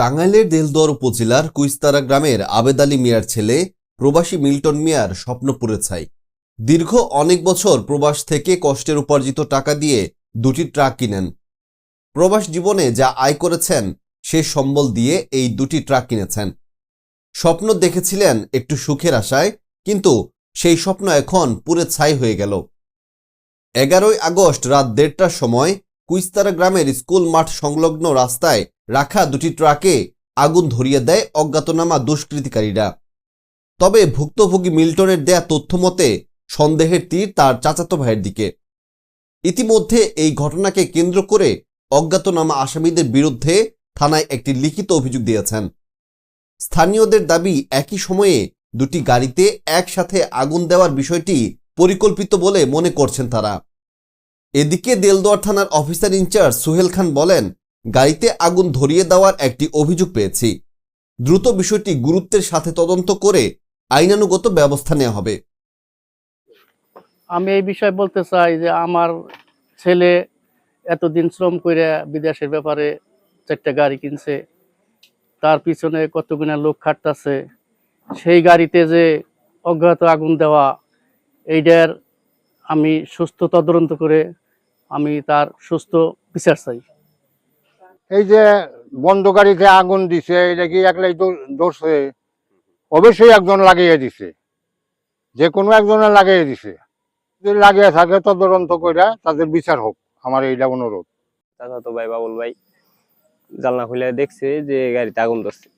টাঙ্গাইলের দেলদুয়ার উপজেলার কুইস্তারা গ্রামের আবেদ আলী মিয়ার ছেলে প্রবাসী মিল্টন মিয়ার স্বপ্ন পুরে ছাই। দীর্ঘ অনেক বছর প্রবাস থেকে কষ্টের উপার্জিত টাকা দিয়ে দুটি ট্রাক কিনেন। প্রবাস জীবনে যা আয় করেছেন, সে সম্বল দিয়ে এই দুটি ট্রাক কিনেছেন। স্বপ্ন দেখেছিলেন একটু সুখের আশায়, কিন্তু সেই স্বপ্ন এখন পুরে ছাই হয়ে গেল। এগারোই আগস্ট রাত দেড়টার সময় কুইস্তারা গ্রামের স্কুল মাঠ সংলগ্ন রাস্তায় রাখা দুটি ট্রাকে আগুন ধরিয়ে দেয় অজ্ঞাতনামা দুষ্কৃতিকারীরা। তবে ভুক্তভোগী মিল্টনের দেয়া তথ্য মতে, সন্দেহের তীর তার চাচাতো ভাইয়ের দিকে। ইতিমধ্যে এই ঘটনাকে কেন্দ্র করে অজ্ঞাতনামা আসামিদের বিরুদ্ধে থানায় একটি লিখিত অভিযোগ দিয়েছেন। স্থানীয়দের দাবি একই সময়ে দুটি গাড়িতে একসাথে আগুন দেওয়ার বিষয়টি পরিকল্পিত বলে মনে করছেন তারা। এদিকে দেলদুয়ার থানার অফিসার ইনচার্জ সুহেল খান বলেন গাড়িতে আগুন ধরিয়ে দেওয়ার একটি অভিযোগ পেয়েছি। দ্রুত বিষয়টি গুরুত্বের সাথে তদন্ত করে আইনানুগত ব্যবস্থা নেওয়া হবে। আমি এই বিষয়ে বলতে চাই যে আমার ছেলে এতদিন শ্রম করে বিদেশের ব্যাপারে চারটা গাড়ি কিনছে। তার পিছনে কতগুনা লোক খাটতাছে। সেই গাড়িতে যে অজ্ঞাত আগুন দেওয়া, এইটার আমি সুস্থ তদন্ত করে আমি তার সুস্থ বিচার চাই। এই যে বন্ধ গাড়িতে আগুন দিছে, এটা কি একলাই দৌ- ধরছে? অবশ্যই একজন লাগিয়ে দিছে। যে কোনো একজনে লাগিয়ে দিছে। যদি লাগিয়ে থাকে, তদন্ত করে তাদের বিচার হোক। আমার এইটা অনুরোধ। চাচাতো ভাই, বাবুল ভাই, জানলা খুলে দেখছে যে গাড়িতে আগুন ধরছে।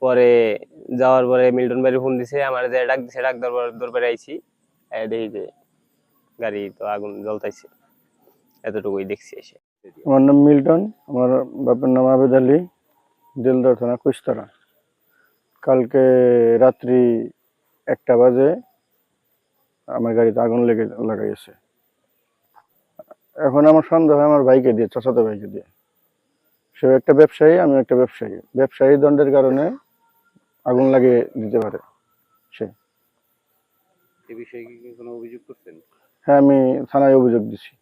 পরে যাওয়ার পরে মিল্টন ভাই ফোন দিছে, আমার যে ডাক দিছে, ডাক দেওয়ার পর দরবারে আইছি। দেখি যে গাড়ি তো আগুন জ্বলতাইছে। এতটুকুই দেখছি এসে। আমার নাম মিল্টন আমার বাপের নাম আবেদ আলী দিলদার থানা কুস্তারা কালকে রাত্রি একটা বাজে আমার গাড়িতে আগুন লেগে লাগাইছে। এখন আমার সন্দেহ হয় আমার ভাইকে দিয়ে চাচাতো ভাইকে দিয়ে। সে একটা ব্যবসায়ী আমি একটা ব্যবসায়ী। ব্যবসায়ী দণ্ডের কারণে আগুন লাগিয়ে দিতে পারে এ বিষয়ে কি কোনো অভিযোগ করছেন? হ্যাঁ আমি থানায় অভিযোগ দিছি।